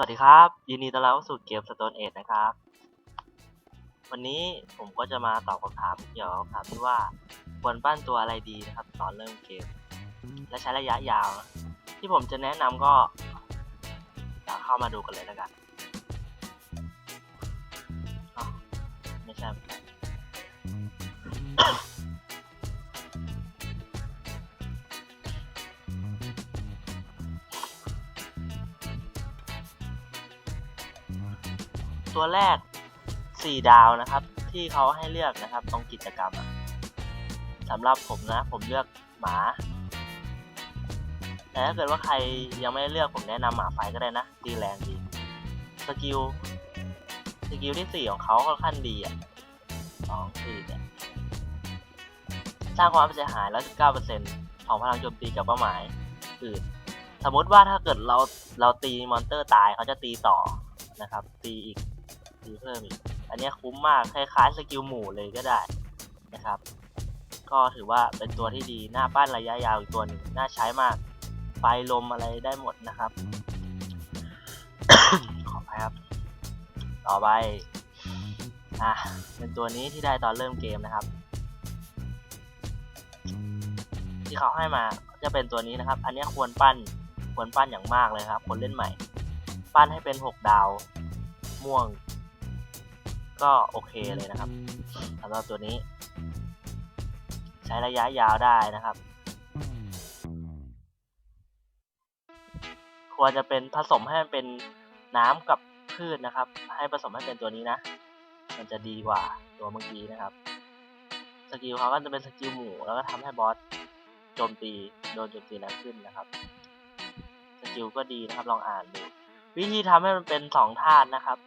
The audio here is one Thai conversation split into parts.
สวัสดีครับ ยินดีต้อนรับสู่เกม Stone Age นะครับ วันนี้ผมก็จะมาตอบคำถามเกี่ยวกับคำถามที่ว่า ควรปั้นตัวอะไรดีนะครับ ตอนเริ่มเกม และใช้ระยะยาว ที่ผมจะแนะนำก็อยากเข้ามาดูกันเลยแล้วกันไม่ใช่ ตัวแรก 4 ดาวนะครับ ที่เขาให้เลือกนะครับ ตรงกิจกรรมสำหรับผมนะ ผมเลือกหมา แต่ถ้าเกิดว่าใครยังไม่ได้เลือกผมแนะนำหมาไฟก็ได้นะดีแรงดีสกิลสกิลที่ 4 ของเขาค่อนข้างดีอะสองสี่เนี่ยสร้างความเสียหาย 119%ของพลังโจมตีกับเป้าหมายอื่นสมมติว่าถ้าเกิดเราเราตีมอนเตอร์ตายเขาจะตีต่อนะครับ ตีอีก ตีเพิ่มอีก อันนี้คุ้มมากคล้ายๆสกิลหมู่เลยก็ได้นะครับ ก็ถือว่าเป็นตัวที่ดีหน้าปั้นระยะยาวอีกตัวหนึ่งน่าใช้มาก ไฟลมอะไรได้หมดนะครับ ขออภัยครับ ต่อไปอะเป็นตัวนี้ที่ได้ตอนเริ่มเกมนะครับ ที่เขาให้มาจะเป็นตัวนี้นะครับ อันนี้ควรปั้นควรปั้นอย่างมากเลยครับ คนเล่นใหม่ ปั้นให้เป็น 6 ดาว ม่วง ก็โอเคเลยนะครับสำหรับตัวนี้ ใช้ระยะยาวได้นะครับ ควรจะเป็นผสมให้มันเป็นน้ำกับพืชนะครับ ให้ผสมให้เป็นตัวนี้นะ มันจะดีกว่าตัวเมื่อกี้นะครับสกิลเขาก็จะเป็นสกิลหมู่แล้วก็ทำให้บอสโจมตีโดนโจมตีแรงขึ้นนะครับสกิลก็ดีนะครับลองอ่านดูวิธีทำให้มันเป็นสองธาตุนะครับ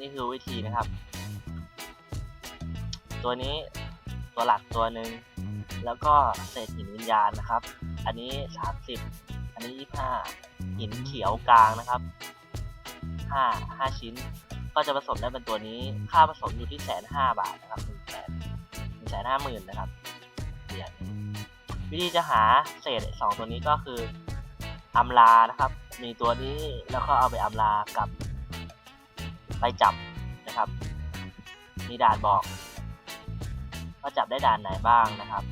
นี่คือวิธีนะครับ ตัวนี้ตัวหลักตัวหนึ่งแล้วก็เศษหินวิญญาณนะครับ อันนี้ 30 อันนี้ 25 หินเขียวกลางนะครับ5 5ชิ้น ก็จะผสมได้เป็นตัวนี้ ค่าผสมอยู่ที่แสนห้าบาทนะครับหนึ่งแสนหนึ่งแสนห้าหมื่นนะครับเหรียญวิธีจะหาเศษสองตัวนี้ก็คืออำลานะครับ มีตัวนี้แล้วก็เอาไปอำลากับ ไปจับนะครับ มีด่านบอกว่าจับได้ด่านไหนบ้างนะครับ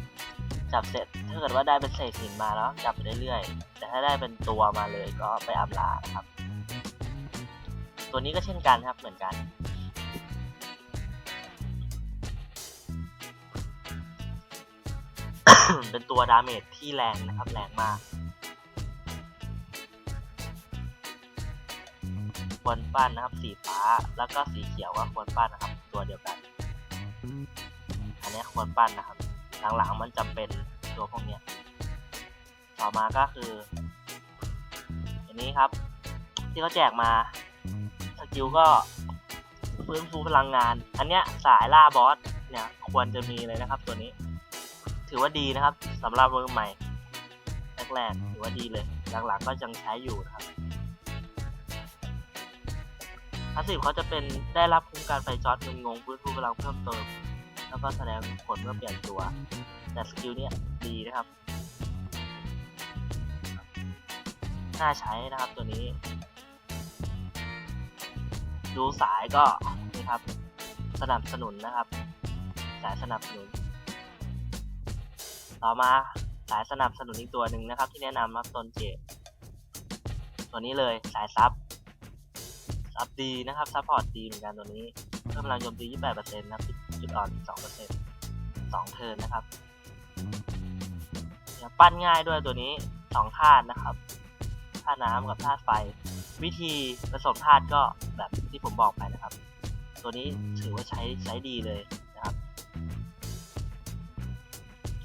จับเสร็จถ้าเกิดว่าได้เป็นเศษหินมาแล้วจับไปเรื่อยๆ แต่ถ้าได้เป็นตัวมาเลยก็ไปอำลานครับ ตัวนี้ก็เช่นกันครับเหมือนกันเป็นตัวดาเมจที่แรงนะครับ แรงมาก ควรปั้นนะครับ สีฟ้าแล้วก็สีเขียวก็ควรปั้นนะครับ ตัวเดียวกัน อันนี้ควรปั้นนะครับ หลังๆมันจำเป็นตัวพวกนี้ต่อมาก็คืออันนี้ครับ ที่เขาแจกมาสกิลก็ฟื้นฟูพลังงาน อันเนี้ยสายล่าบอสเนี่ยควรจะมีเลยนะครับตัวนี้ ถือว่าดีนะครับสำหรับมือใหม่แรกๆถือว่าดีเลย หลังๆก็ยังใช้อยู่นะครับาสซีฟเขาจะเป็นได้รับคุ้มการไฟช็อตเงินงงฟื้นฟูพลังเพิ่มเติม แล้วก็แสดงผลเมื่อเปลี่ยนตัว แต่สกิลเนี่ยดีนะครับน่าใช้นะครับตัวนี้ ดูสายก็นี่ครับ สนับสนุนนะครับ สายสนับสนุน ต่อมาสายสนับสนุนอีกตัวหนึ่งนะครับ ที่แนะนำครับตนเจตัวนี้เลยสายซับ ซับดีนะครับซัพพอร์ตดีเหมือนกันตัวนี้เพิ่มพลังโจมตี 28%นะครับจุดอ่อน2% 2 เทิร์นนะครับปั้นง่ายด้วยตัวนี้2ธาตุนะครับธาตุน้ำกับธาตุไฟ วิธีผสมธาตุก็แบบที่ผมบอกไปนะครับ ตัวนี้ถือว่าใช้ใช้ดีเลยนะครับ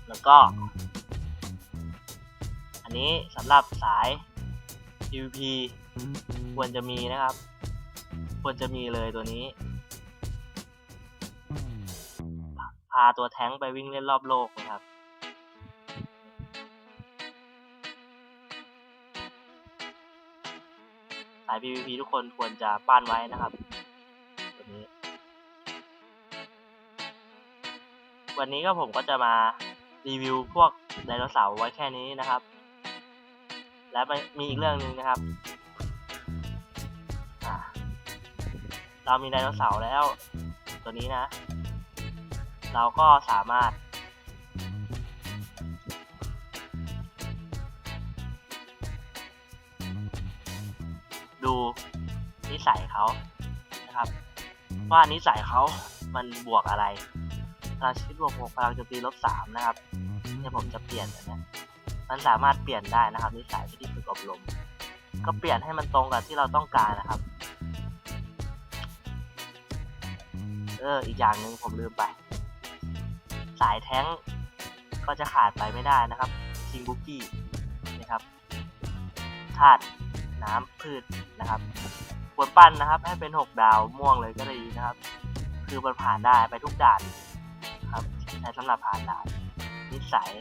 แล้วก็ อันนี้สำหรับสาย PVP ควรจะมีนะครับ ควรจะมีเลยตัวนี้ พาตัวแท้งไปวิ่งเล่นรอบโลกนะครับ สาย PVP ทุกคนควรจะปั้นไว้นะครับ ตัวนี้ วันนี้ก็ผมก็จะมารีวิวพวกไดโนเสาร์ไว้แค่นี้นะครับ และไปมีอีกเรื่องหนึ่งนะครับ เรามีไดโนเสาร์แล้ว ตัวนี้นะ เราก็สามารถ ดูนิสัยเขานะครับ ว่านิสัยเขามันบวกอะไรพลังชีวิตบวกหกพลังโจมตีลบสามนะครับเนี่ยผมจะเปลี่ยนนเนี้มันสามารถเปลี่ยนได้นะครับนิสัยที่ฝึกอบรม ก็เปลี่ยนให้มันตรงกับที่เราต้องการนะครับ เอออีกอย่างหนึ่งผมลืมไป สายแท้งก็จะขาดไปไม่ได้นะครับชิงบุกกี้นะครับธาตุน้ำพืชนะครับควรปั้นนะครับ ให้เป็นหกดาวม่วงเลยก็ดีนะครับ คือมันผ่านได้ไปทุกด่านครับใช้สำหรับผ่านด่านนิสัย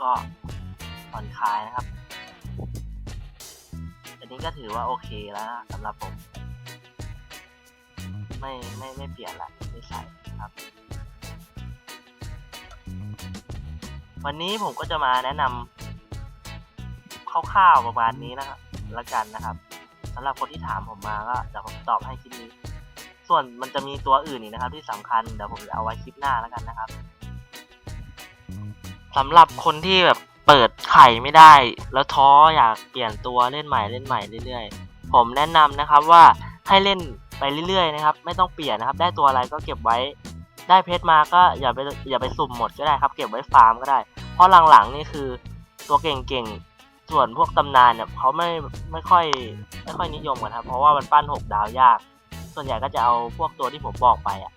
ก็ผ่อนคลายนะครับอันนี้ก็ถือว่าโอเคแล้วนะสำหรับผม ไม่ไม่ไม่เปลี่ยนละนิสัยครับ วันนี้ผมก็จะมาแนะนำคร่าวๆประมาณนี้นะครับละกันนะครับสำหรับคนที่ถามผมมาก็เดี๋ยวผมตอบให้คลิปนี้ ส่วนมันจะมีตัวอื่นอีกนะครับ ที่สำคัญเดี๋ยวผมจะเอาไว้คลิปหน้าแล้วกันนะครับสำหรับคนที่แบบเปิดไข่ไม่ได้ แล้วท้ออยากเปลี่ยนตัวเล่นใหม่เล่นใหม่เรื่อยๆ ผมแนะนำนะครับว่าให้เล่น ไปเรื่อยๆนะครับ ไม่ต้องเปลี่ยนนะครับ ได้ตัวอะไรก็เก็บไว้ ได้เพชรมาก็อย่าไปอย่าไปสุ่มหมดก็ได้ครับ เก็บไว้ฟาร์มก็ได้ เพราะหลังๆนี่คือตัวเก่งๆ ส่วนพวกตำนานเนี่ยเขาไม่ไม่ค่อยไม่ค่อยนิยมกันครับ เพราะว่ามันปั้นหกดาวยาก ส่วนใหญ่ก็จะเอาพวกตัวที่ผมบอกไปอะ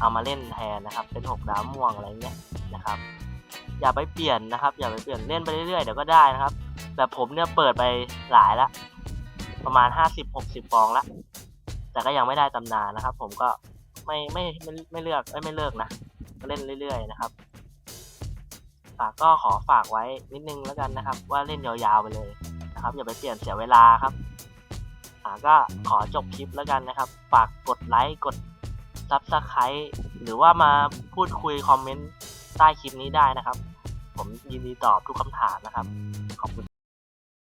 เอามาเล่นแทนนะครับ เป็นหกดาวม่วงอะไรเงี้ยนะครับ อย่าไปเปลี่ยนนะครับ อย่าไปเปลี่ยนเล่นไปเรื่อยๆเดี๋ยวก็ได้นะครับแต่ผมเนี่ยเปิดไปหลายละประมาณห้าสิบหกสิบฟองละ แต่ก็ยังไม่ได้ตำนานนะครับ ผมก็ไม่ไม่ไม่ไม่เลือกไม่เลิกนะก็เล่นเรื่อย ๆ นะครับฝากก็ขอฝากไว้นิดนึงแล้วกันนะครับ ว่าเล่นยาวๆไปเลยนะครับ อย่าไปเปลี่ยนเสียเวลาครับอ่าก็ขอจบคลิปแล้วกันนะครับ ฝากกดไลค์กดซับสไครต์หรือว่ามาพูดคุยคอมเมนต์ใต้คลิปนี้ได้นะครับ ผมยินดีตอบทุกคำถามนะครับ ขอบคุณ